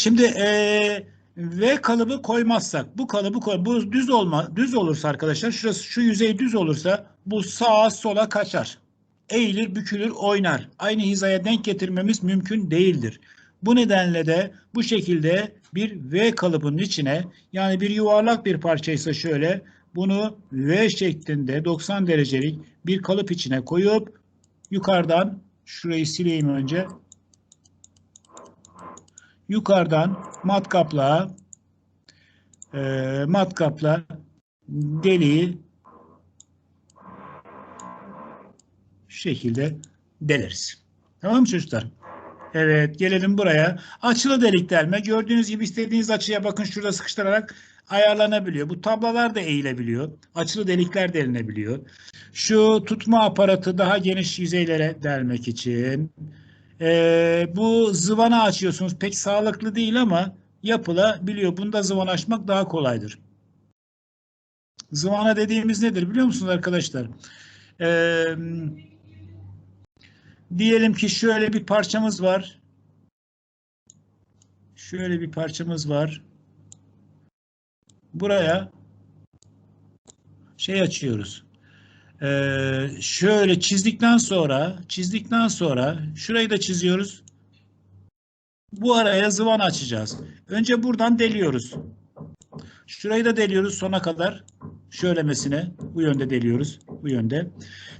Şimdi eee, V kalıbı koymazsak bu kalıbı koy bu düz olma düz olursa arkadaşlar şurası şu yüzey düz olursa bu sağa sola kaçar. Eğilir, bükülür, oynar. Aynı hizaya denk getirmemiz mümkün değildir. Bu nedenle de bu şekilde bir V kalıbının içine yani bir yuvarlak bir parçaysa şöyle bunu V şeklinde 90 derecelik bir kalıp içine koyup yukarıdan şurayı sileyim önce. Yukarıdan matkapla e, matkapla deliği şekilde deleriz. Tamam mı çocuklar? Evet gelelim buraya. Açılı delik delme. Gördüğünüz gibi istediğiniz açıya bakın şurada sıkıştırarak ayarlanabiliyor. Bu tablalar da eğilebiliyor. Açılı delikler delinebiliyor. Şu tutma aparatı daha geniş yüzeylere delmek için. Ee, bu zıvana açıyorsunuz. Pek sağlıklı değil ama yapılabiliyor. Bunda zıvana açmak daha kolaydır. Zıvana dediğimiz nedir biliyor musunuz arkadaşlar? Ee, diyelim ki şöyle bir parçamız var. Şöyle bir parçamız var. Buraya şey açıyoruz. Ee, şöyle çizdikten sonra çizdikten sonra şurayı da çiziyoruz. Bu araya zıvan açacağız. Önce buradan deliyoruz. Şurayı da deliyoruz sona kadar. Şöylemesine bu yönde deliyoruz. Bu yönde.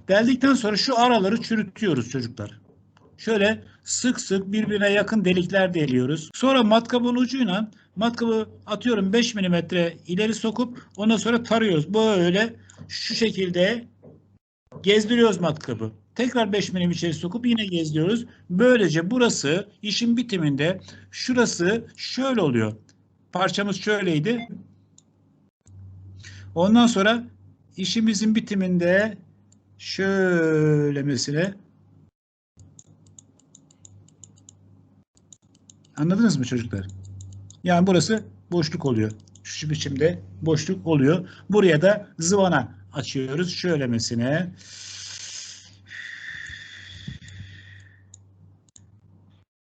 Deldikten sonra şu araları çürütüyoruz çocuklar. Şöyle sık sık birbirine yakın delikler deliyoruz. Sonra matkabın ucuyla matkabı atıyorum 5 milimetre ileri sokup ondan sonra tarıyoruz. Böyle şu şekilde gezdiriyoruz matkabı. Tekrar 5 milim içeri sokup yine gezdiriyoruz. Böylece burası işin bitiminde şurası şöyle oluyor. Parçamız şöyleydi. Ondan sonra işimizin bitiminde şöylemesine Anladınız mı çocuklar? Yani burası boşluk oluyor. Şu biçimde boşluk oluyor. Buraya da zıvana açıyoruz. Şöylemesine.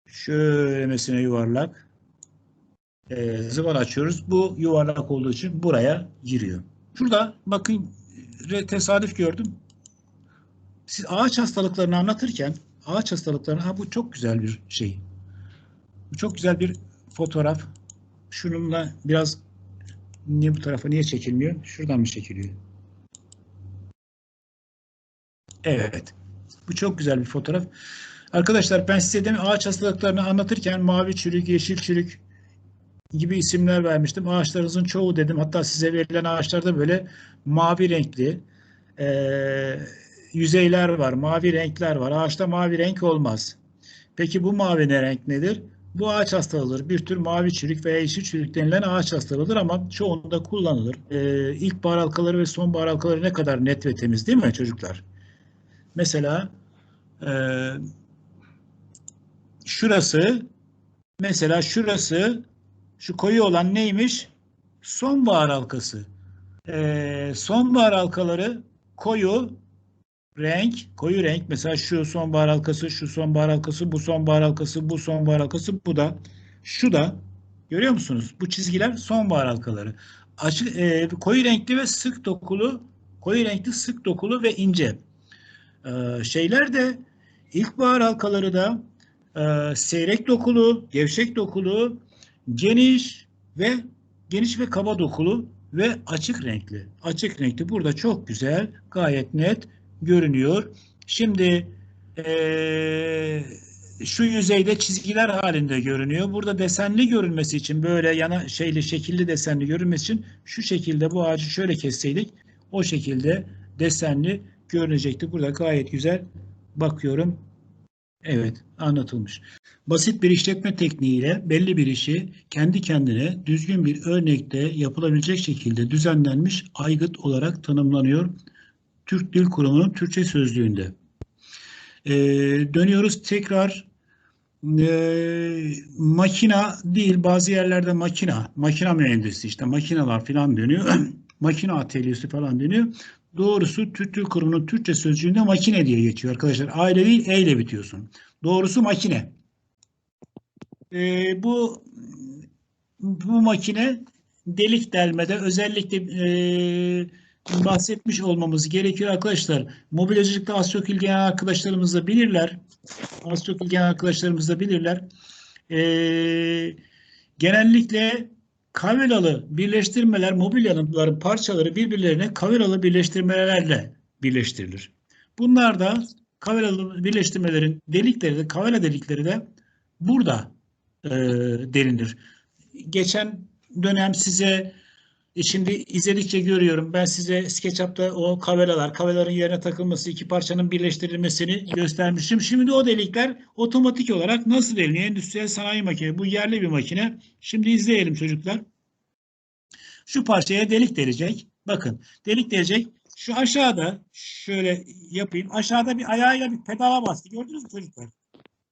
Şöylemesine yuvarlak. Ee, zıvana açıyoruz. Bu yuvarlak olduğu için buraya giriyor. Şurada bakın tesadüf gördüm. Siz ağaç hastalıklarını anlatırken ağaç hastalıklarını ha bu çok güzel bir şey. Bu çok güzel bir fotoğraf. Şununla biraz niye bu tarafa niye çekilmiyor? Şuradan mı çekiliyor? Evet. Bu çok güzel bir fotoğraf. Arkadaşlar ben size demin ağaç hastalıklarını anlatırken mavi çürük, yeşil çürük gibi isimler vermiştim. Ağaçlarınızın çoğu dedim. Hatta size verilen ağaçlarda böyle mavi renkli e, yüzeyler var. Mavi renkler var. Ağaçta mavi renk olmaz. Peki bu mavi ne renk nedir? Bu ağaç hastalığıdır. Bir tür mavi çürük veya yeşil çürük denilen ağaç hastalığıdır ama çoğunda kullanılır. Ee, ilkbahar halkaları ve sonbahar halkaları ne kadar net ve temiz değil mi çocuklar? Mesela e, şurası mesela şurası şu koyu olan neymiş? Sonbahar halkası. Ee, sonbahar halkaları koyu renk, koyu renk. Mesela şu sonbahar halkası, şu sonbahar halkası, bu sonbahar halkası, bu sonbahar halkası, bu da. Şu da. Görüyor musunuz? Bu çizgiler sonbahar halkaları. Açık, e, koyu renkli ve sık dokulu, koyu renkli, sık dokulu ve ince. Ee, şeyler de ilkbahar halkaları da e, seyrek dokulu, gevşek dokulu, geniş ve geniş ve kaba dokulu ve açık renkli. Açık renkli burada çok güzel, gayet net görünüyor. Şimdi eee, şu yüzeyde çizgiler halinde görünüyor. Burada desenli görünmesi için böyle yana şeyli şekilli desenli görünmesi için şu şekilde bu ağacı şöyle kesseydik o şekilde desenli görünecekti. Burada gayet güzel bakıyorum. Evet anlatılmış. Basit bir işletme tekniğiyle belli bir işi kendi kendine düzgün bir örnekte yapılabilecek şekilde düzenlenmiş aygıt olarak tanımlanıyor. Türk Dil Kurumu'nun Türkçe sözlüğünde. Ee, dönüyoruz tekrar e, makina değil bazı yerlerde makina, makina mühendisi işte makinalar falan dönüyor. makina atölyesi falan dönüyor. Doğrusu Dil Kurumu'nun Türkçe sözlüğünde makine diye geçiyor arkadaşlar. Aile değil E ile bitiyorsun. Doğrusu makine. Ee, bu bu makine delik delmede özellikle e, bahsetmiş olmamız gerekiyor arkadaşlar. Mobilyacılıkta az çok ilgilenen arkadaşlarımız da bilirler. Az çok ilgilenen arkadaşlarımız da bilirler. E, genellikle kavelalı birleştirmeler, mobilyaların parçaları birbirlerine kavelalı birleştirmelerle birleştirilir. Bunlar da kavelalı birleştirmelerin delikleri de kavela delikleri de burada e, derindir. Geçen dönem size e, şimdi izledikçe görüyorum. Ben size SketchUp'ta o kavelalar, kavelaların yerine takılması, iki parçanın birleştirilmesini göstermiştim. Şimdi o delikler otomatik olarak nasıl deliniyor? Endüstriyel sanayi makine. Bu yerli bir makine. Şimdi izleyelim çocuklar. Şu parçaya delik delecek. Bakın delik delecek. Şu aşağıda şöyle yapayım. Aşağıda bir ayağıyla bir pedala bastı. Gördünüz mü çocuklar?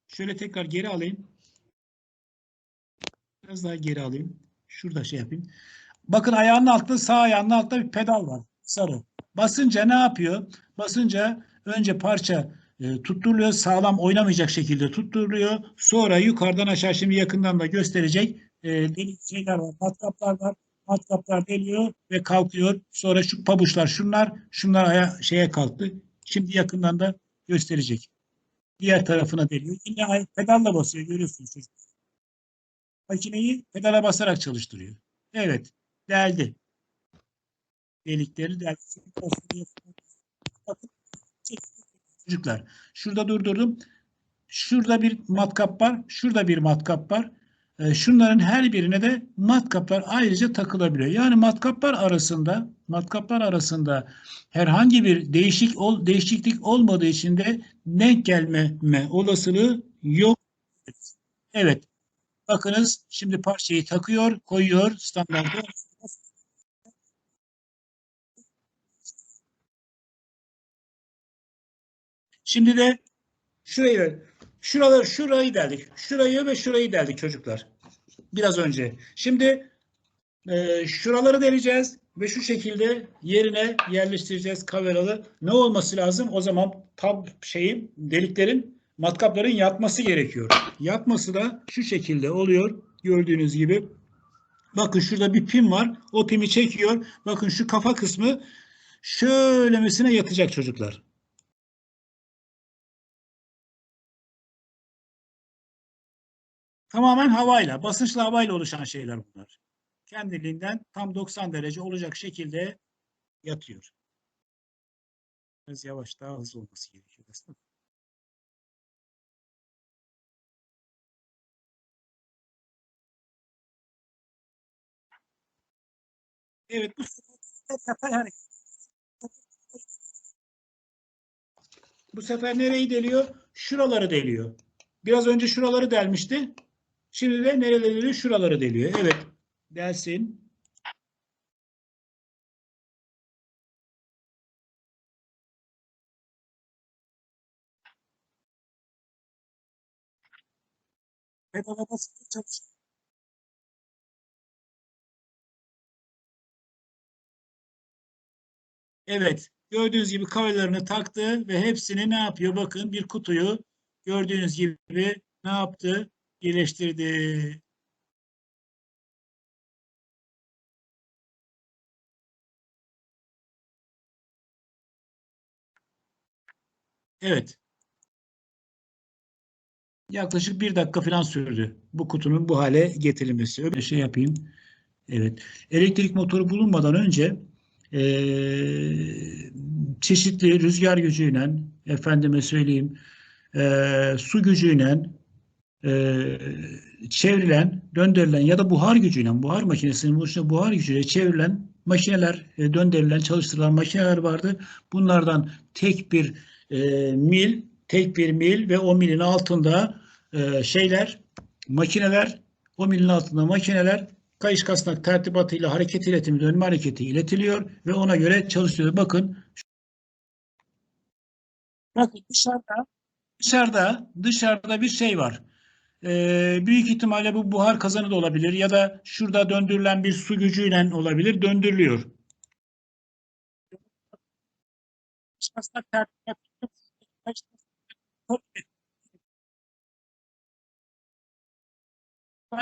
Şöyle tekrar geri alayım. Biraz daha geri alayım. Şurada şey yapayım. Bakın ayağının altında sağ ayağının altında bir pedal var. Sarı. Basınca ne yapıyor? Basınca önce parça e, tutturuluyor. Sağlam oynamayacak şekilde tutturuluyor. Sonra yukarıdan aşağı şimdi yakından da gösterecek e, delik şeyler var. Matkaplar var. Matkaplar deliyor ve kalkıyor. Sonra şu pabuçlar şunlar şunlar aya, şeye kalktı. Şimdi yakından da gösterecek. Diğer tarafına deliyor. Yine pedalla basıyor görüyorsunuz. Makineyi pedala basarak çalıştırıyor. Evet. Deldi. Delikleri deldi. Çocuklar. Şurada durdurdum. Şurada bir matkap var. Şurada bir matkap var. Ee, Şunların her birine de matkaplar ayrıca takılabiliyor. Yani matkaplar arasında matkaplar arasında herhangi bir değişik ol, değişiklik olmadığı için de denk gelmeme olasılığı yok. Evet. Bakınız şimdi parçayı takıyor, koyuyor standartta. Şimdi de şurayı şuraları şurayı deldik. Şurayı ve şurayı deldik çocuklar. Biraz önce. Şimdi e, şuraları deleceğiz ve şu şekilde yerine yerleştireceğiz kameralı. Ne olması lazım? O zaman tab şeyin deliklerin matkapların yatması gerekiyor. Yatması da şu şekilde oluyor. Gördüğünüz gibi. Bakın şurada bir pim var. O pimi çekiyor. Bakın şu kafa kısmı şöylemesine yatacak çocuklar. Tamamen havayla, basınçlı havayla oluşan şeyler bunlar. Kendiliğinden tam 90 derece olacak şekilde yatıyor. Biraz yavaş, daha hızlı olması gerekiyor aslında. Evet, bu sefer hareket. Bu sefer nereyi deliyor? Şuraları deliyor. Biraz önce şuraları delmişti. Şimdi de nereleri deliyor? Şuraları deliyor. Evet. Çalışıyor. Evet. Gördüğünüz gibi kavelerini taktı ve hepsini ne yapıyor? Bakın bir kutuyu gördüğünüz gibi ne yaptı? Birleştirdi. Evet. Yaklaşık bir dakika falan sürdü bu kutunun bu hale getirilmesi. Öyle şey yapayım. Evet. Elektrik motoru bulunmadan önce eee, çeşitli rüzgar gücüyle, efendime söyleyeyim, eee, su gücüyle eee, çevrilen, döndürülen ya da buhar gücüyle, buhar makinesinin buluştuğu buhar gücüyle çevrilen makineler, e, döndürülen, çalıştırılan makineler vardı. Bunlardan tek bir e, mil, tek bir mil ve o milin altında e, şeyler, makineler, o milin altında makineler kayış kasnak tertibatıyla hareket iletimi, dönme hareketi iletiliyor ve ona göre çalışıyor. Bakın Bakın dışarıda dışarıda dışarıda bir şey var. Ee, büyük ihtimalle bu buhar kazanı da olabilir ya da şurada döndürülen bir su gücüyle olabilir. Döndürülüyor.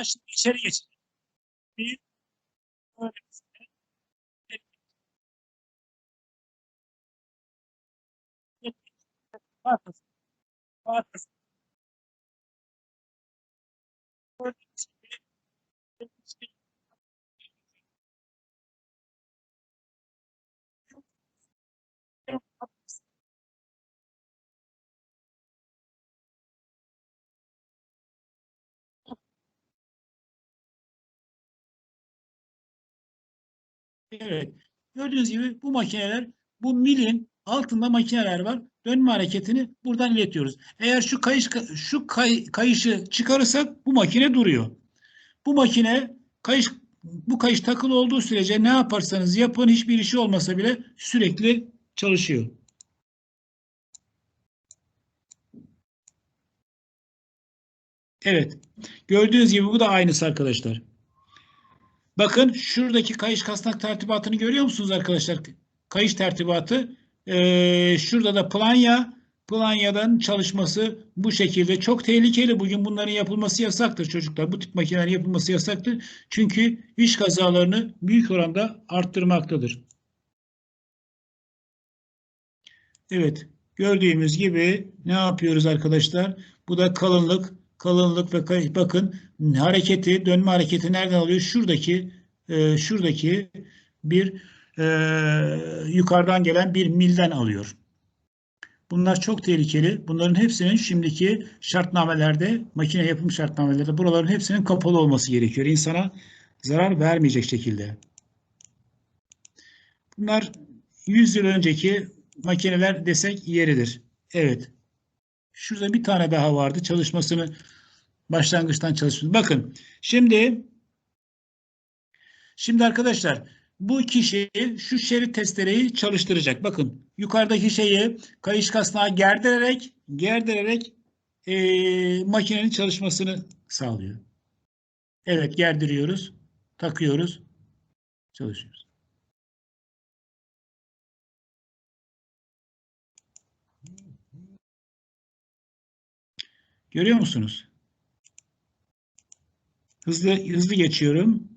Şimdi içeri geçeyim. bir Evet. Gördüğünüz gibi bu makineler bu milin altında makineler var. Dönme hareketini buradan iletiyoruz. Eğer şu kayış şu kay, kayışı çıkarırsak bu makine duruyor. Bu makine kayış bu kayış takılı olduğu sürece ne yaparsanız yapın hiçbir işi olmasa bile sürekli çalışıyor. Evet. Gördüğünüz gibi bu da aynısı arkadaşlar. Bakın şuradaki kayış kasnak tertibatını görüyor musunuz arkadaşlar? Kayış tertibatı. Ee, şurada da planya. Planyadan çalışması bu şekilde. Çok tehlikeli. Bugün bunların yapılması yasaktır çocuklar. Bu tip makinelerin yapılması yasaktır. Çünkü iş kazalarını büyük oranda arttırmaktadır. Evet. Gördüğümüz gibi ne yapıyoruz arkadaşlar? Bu da kalınlık kalınlık ve bakın hareketi, dönme hareketi nereden alıyor? Şuradaki e, şuradaki bir e, yukarıdan gelen bir milden alıyor. Bunlar çok tehlikeli. Bunların hepsinin şimdiki şartnamelerde, makine yapım şartnamelerinde buraların hepsinin kapalı olması gerekiyor. İnsana zarar vermeyecek şekilde. Bunlar 100 yıl önceki makineler desek yeridir. Evet. Şurada bir tane daha vardı. Çalışmasını başlangıçtan çalışmış. Bakın şimdi şimdi arkadaşlar bu kişi şu şerit testereyi çalıştıracak. Bakın yukarıdaki şeyi kayış kasnağı gerdirerek gerdirerek e, makinenin çalışmasını sağlıyor. Evet gerdiriyoruz. Takıyoruz. Çalışıyoruz. Görüyor musunuz? Hızlı hızlı geçiyorum.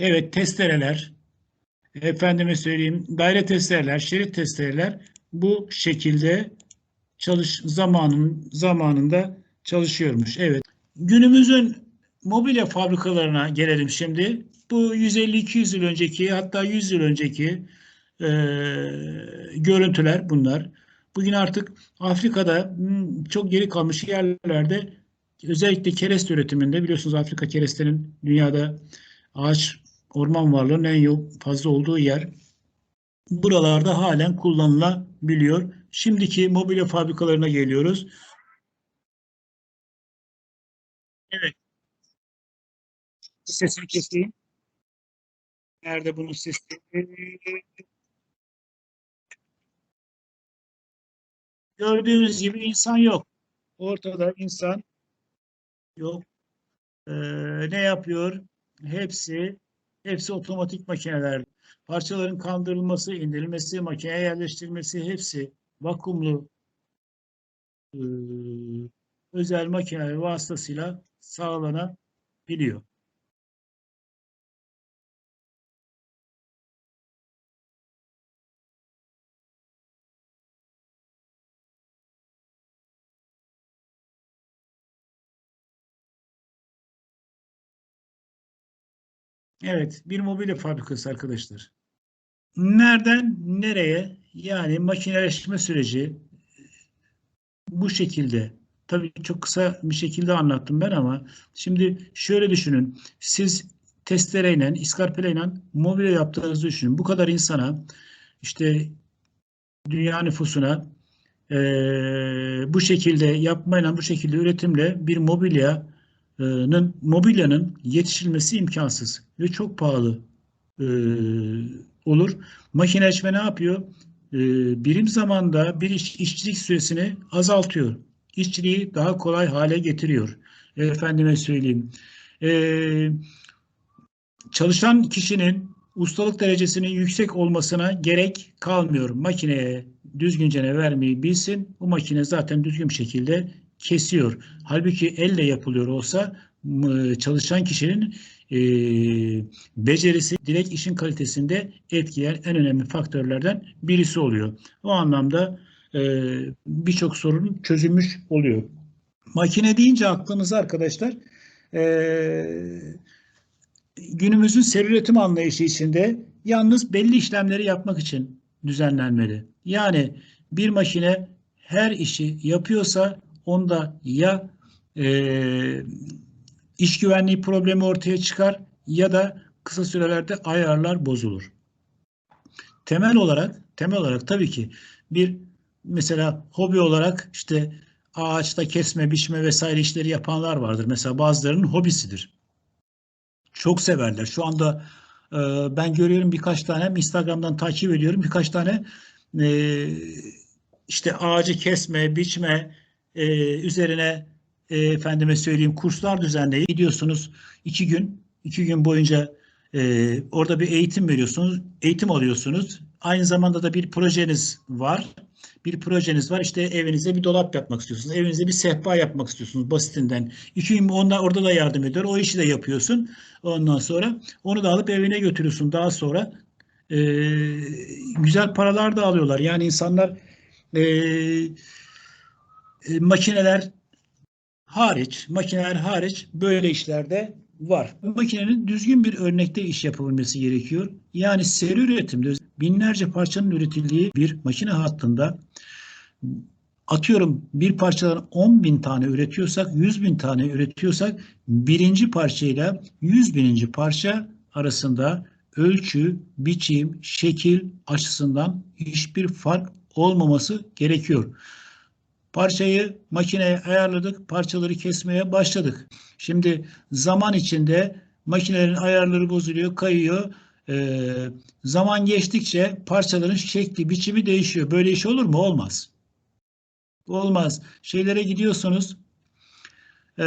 Evet testereler. Efendime söyleyeyim daire testereler, şerit testereler bu şekilde çalış zamanın zamanında çalışıyormuş. Evet. Günümüzün mobilya fabrikalarına gelelim şimdi. Bu 150-200 yıl önceki hatta 100 yıl önceki e, görüntüler bunlar. Bugün artık Afrika'da hmm, çok geri kalmış yerlerde özellikle kereste üretiminde biliyorsunuz Afrika kerestenin dünyada ağaç orman varlığının en fazla olduğu yer. Buralarda halen kullanılabiliyor. Şimdiki mobilya fabrikalarına geliyoruz. Evet. Sesini keseyim. Nerede bunun sesi? Gördüğünüz gibi insan yok. Ortada insan yok. Ee, ne yapıyor? Hepsi hepsi otomatik makineler. Parçaların kaldırılması, indirilmesi, makineye yerleştirilmesi hepsi vakumlu e, özel makineler vasıtasıyla sağlanabiliyor. Evet, bir mobilya fabrikası arkadaşlar. Nereden nereye? Yani makineleşme süreci bu şekilde. Tabii çok kısa bir şekilde anlattım ben ama şimdi şöyle düşünün. Siz testereyle, iskarpeleyle mobilya yaptığınızı düşünün. Bu kadar insana işte dünya nüfusuna e, bu şekilde yapmayla, bu şekilde üretimle bir mobilya mobilyanın yetişilmesi imkansız ve çok pahalı e, olur. Makineleşme ne yapıyor? E, birim zamanda bir iş, işçilik süresini azaltıyor. İşçiliği daha kolay hale getiriyor. Efendime söyleyeyim. E, çalışan kişinin ustalık derecesinin yüksek olmasına gerek kalmıyor. Makineye düzgünce ne vermeyi bilsin. Bu makine zaten düzgün bir şekilde kesiyor. Halbuki elle yapılıyor olsa çalışan kişinin e, becerisi direkt işin kalitesinde etkileyen en önemli faktörlerden birisi oluyor. O anlamda e, birçok sorun çözülmüş oluyor. Makine deyince aklımıza arkadaşlar e, günümüzün seri üretim anlayışı içinde yalnız belli işlemleri yapmak için düzenlenmeli. Yani bir makine her işi yapıyorsa onda ya e, iş güvenliği problemi ortaya çıkar ya da kısa sürelerde ayarlar bozulur. Temel olarak temel olarak tabii ki bir mesela hobi olarak işte ağaçta kesme, biçme vesaire işleri yapanlar vardır. Mesela bazılarının hobisidir. Çok severler. Şu anda e, ben görüyorum birkaç tane Instagram'dan takip ediyorum. Birkaç tane e, işte ağacı kesme, biçme e, üzerine e, efendime söyleyeyim kurslar düzenleyip gidiyorsunuz iki gün iki gün boyunca e, orada bir eğitim veriyorsunuz, eğitim alıyorsunuz. Aynı zamanda da bir projeniz var. Bir projeniz var. İşte evinize bir dolap yapmak istiyorsunuz. Evinize bir sehpa yapmak istiyorsunuz basitinden. İki gün onlar orada da yardım ediyor. O işi de yapıyorsun. Ondan sonra onu da alıp evine götürüyorsun. Daha sonra e, güzel paralar da alıyorlar. Yani insanlar e, e, makineler hariç, makineler hariç böyle işlerde var. Makinenin düzgün bir örnekte iş yapabilmesi gerekiyor. Yani seri üretimde binlerce parçanın üretildiği bir makine hattında atıyorum bir parçadan 10 bin tane üretiyorsak, 100 bin tane üretiyorsak birinci parçayla 100 bininci parça arasında ölçü, biçim, şekil açısından hiçbir fark olmaması gerekiyor. Parçayı makineye ayarladık, parçaları kesmeye başladık. Şimdi zaman içinde makinelerin ayarları bozuluyor, kayıyor. Ee, zaman geçtikçe parçaların şekli, biçimi değişiyor. Böyle iş olur mu? Olmaz. Olmaz. Şeylere gidiyorsunuz, e,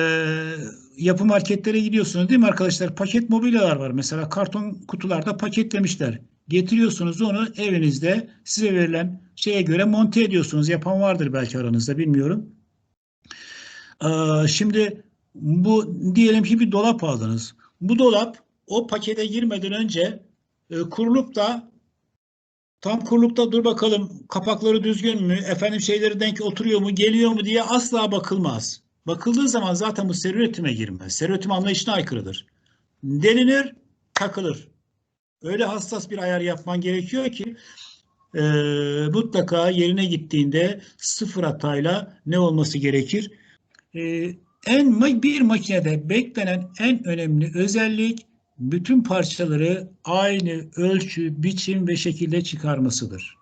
yapı marketlere gidiyorsunuz değil mi arkadaşlar? Paket mobilyalar var. Mesela karton kutularda paketlemişler. Getiriyorsunuz onu evinizde size verilen şeye göre monte ediyorsunuz. Yapan vardır belki aranızda bilmiyorum. Ee, şimdi bu diyelim ki bir dolap aldınız. Bu dolap o pakete girmeden önce e, kurulup da tam kurulup da dur bakalım kapakları düzgün mü, efendim şeyleri denk oturuyor mu, geliyor mu diye asla bakılmaz. Bakıldığı zaman zaten bu seri üretime girmez. Seri üretim anlayışına aykırıdır. Delinir, takılır. Öyle hassas bir ayar yapman gerekiyor ki e, mutlaka yerine gittiğinde sıfır hatayla ne olması gerekir? E, en bir makinede beklenen en önemli özellik bütün parçaları aynı ölçü, biçim ve şekilde çıkarmasıdır.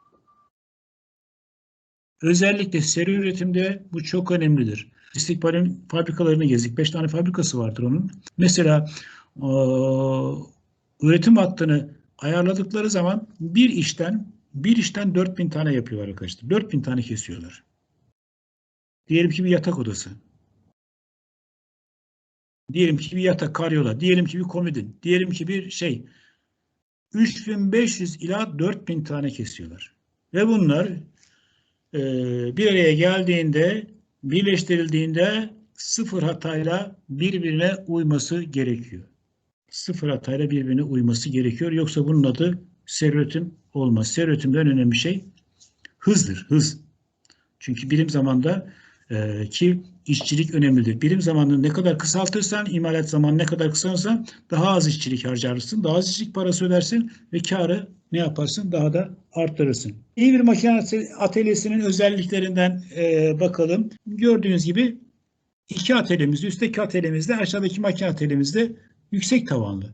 Özellikle seri üretimde bu çok önemlidir. İstikbalin fabrikalarını gezdik. Beş tane fabrikası vardır onun. Mesela e, üretim hattını ayarladıkları zaman bir işten bir işten 4000 tane yapıyorlar arkadaşlar. 4000 tane kesiyorlar. Diyelim ki bir yatak odası. Diyelim ki bir yatak karyola. Diyelim ki bir komodin. Diyelim ki bir şey. 3500 ila 4000 tane kesiyorlar. Ve bunlar e, bir araya geldiğinde birleştirildiğinde sıfır hatayla birbirine uyması gerekiyor. Sıfır hatayla birbirine uyması gerekiyor. Yoksa bunun adı seri üretim olmaz. Seri üretimden önemli şey hızdır. Hız. Çünkü birim zamanda e, ki işçilik önemlidir. Birim zamanını ne kadar kısaltırsan, imalat zamanı ne kadar kısalırsan daha az işçilik harcarsın, daha az işçilik parası ödersin ve karı ne yaparsın? Daha da arttırırsın. İyi bir makine atölyesinin özelliklerinden e, bakalım. Gördüğünüz gibi iki atölyemizde, üstteki atölyemizde, aşağıdaki makine atölyemizde yüksek tavanlı.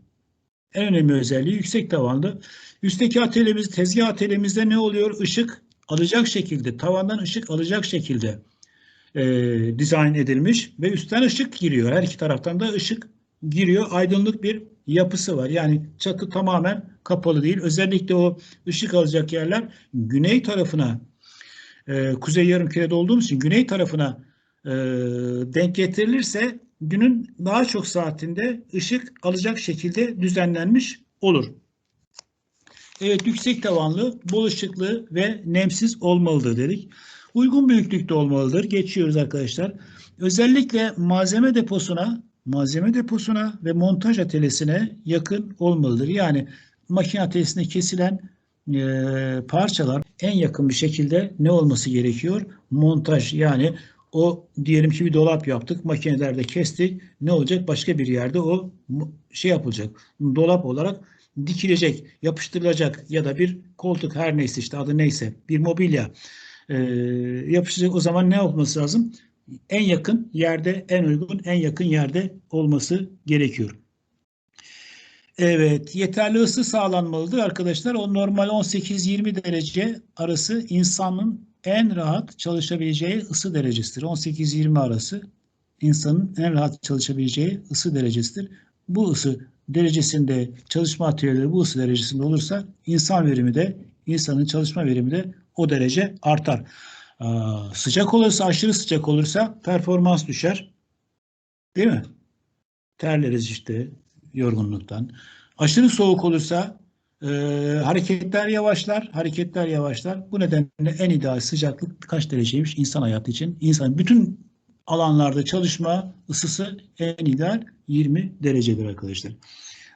En önemli özelliği yüksek tavanlı. Üstteki atölyemizde, tezgah atölyemizde ne oluyor? Işık alacak şekilde, tavandan ışık alacak şekilde e, dizayn edilmiş ve üstten ışık giriyor. Her iki taraftan da ışık giriyor. Aydınlık bir yapısı var. Yani çatı tamamen kapalı değil. Özellikle o ışık alacak yerler güney tarafına e, kuzey yarımkürede olduğumuz için güney tarafına e, denk getirilirse günün daha çok saatinde ışık alacak şekilde düzenlenmiş olur. Evet yüksek tavanlı, bol ışıklı ve nemsiz olmalıdır dedik. uygun büyüklükte olmalıdır. Geçiyoruz arkadaşlar. Özellikle malzeme deposuna, malzeme deposuna ve montaj atölyesine yakın olmalıdır. Yani makine atölyesinde kesilen e, parçalar en yakın bir şekilde ne olması gerekiyor? Montaj yani o diyelim ki bir dolap yaptık, makinelerde kestik. Ne olacak? Başka bir yerde o şey yapılacak. Dolap olarak dikilecek, yapıştırılacak ya da bir koltuk her neyse işte adı neyse bir mobilya e, yapışacak. O zaman ne yapması lazım? En yakın yerde, en uygun, en yakın yerde olması gerekiyor. Evet, yeterli ısı sağlanmalıdır arkadaşlar. O normal 18-20 derece arası insanın en rahat çalışabileceği ısı derecesidir. 18-20 arası insanın en rahat çalışabileceği ısı derecesidir. Bu ısı derecesinde çalışma atölyeleri bu ısı derecesinde olursa insan verimi de insanın çalışma verimi de o derece artar. Aa, sıcak olursa aşırı sıcak olursa performans düşer. Değil mi? Terleriz işte yorgunluktan. Aşırı soğuk olursa e, hareketler yavaşlar, hareketler yavaşlar. Bu nedenle en ideal sıcaklık kaç dereceymiş insan hayatı için? İnsan bütün alanlarda çalışma ısısı en ideal 20 derecedir arkadaşlar.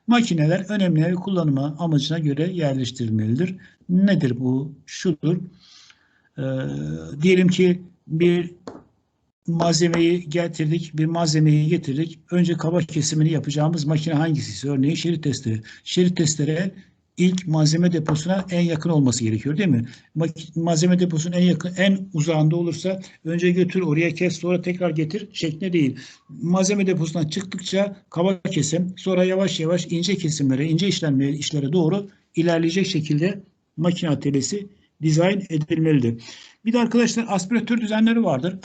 Makineler önemli ve kullanma amacına göre yerleştirilmelidir. Nedir bu? Şudur. Ee, diyelim ki bir malzemeyi getirdik, bir malzemeyi getirdik. Önce kaba kesimini yapacağımız makine hangisi? Örneğin şerit testleri. Şerit testere ilk malzeme deposuna en yakın olması gerekiyor değil mi? Malzeme deposunun en yakın, en uzağında olursa önce götür oraya kes sonra tekrar getir şeklinde değil. Malzeme deposundan çıktıkça kaba kesim sonra yavaş yavaş ince kesimlere, ince işlemlere, işlere doğru ilerleyecek şekilde makine atölyesi dizayn edilmelidir. Bir de arkadaşlar aspiratör düzenleri vardır.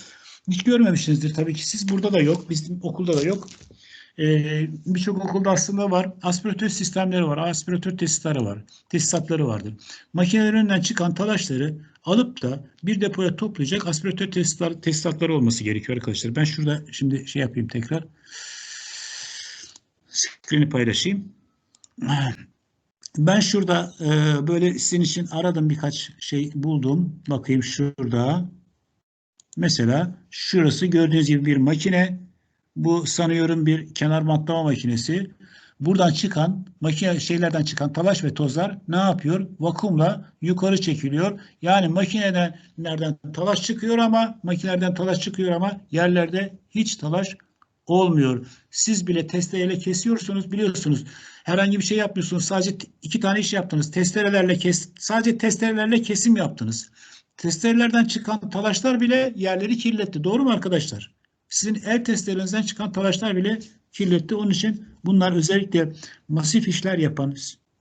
Hiç görmemişsinizdir tabii ki siz. Burada da yok. Bizim okulda da yok. Ee, Birçok okulda aslında var. Aspiratör sistemleri var. Aspiratör tesisatları var. Tesisatları vardır. Makinelerin önünden çıkan talaşları alıp da bir depoya toplayacak aspiratör tesisatları, tesisatları olması gerekiyor arkadaşlar. Ben şurada şimdi şey yapayım tekrar. Screen'i paylaşayım. Ben şurada e, böyle sizin için aradım birkaç şey buldum. Bakayım şurada. Mesela şurası gördüğünüz gibi bir makine. Bu sanıyorum bir kenar bantlama makinesi. Buradan çıkan makine şeylerden çıkan talaş ve tozlar ne yapıyor? Vakumla yukarı çekiliyor. Yani makineden nereden talaş çıkıyor ama makinelerden talaş çıkıyor ama yerlerde hiç talaş olmuyor. Siz bile testereyle kesiyorsunuz biliyorsunuz. Herhangi bir şey yapmıyorsunuz. Sadece iki tane iş yaptınız. Testerelerle kes sadece testerelerle kesim yaptınız. Testerelerden çıkan talaşlar bile yerleri kirletti. Doğru mu arkadaşlar? Sizin el testerelerinizden çıkan talaşlar bile kirletti. Onun için bunlar özellikle masif işler yapan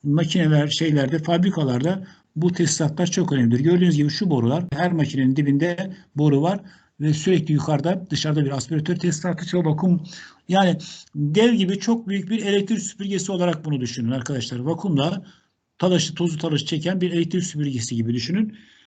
makineler, şeylerde, fabrikalarda bu tesisatlar çok önemlidir. Gördüğünüz gibi şu borular, her makinenin dibinde boru var ve sürekli yukarıda dışarıda bir aspiratör tesisatı çok vakum yani dev gibi çok büyük bir elektrik süpürgesi olarak bunu düşünün arkadaşlar. Vakumla talaşı, tozu talaşı çeken bir elektrik süpürgesi gibi düşünün.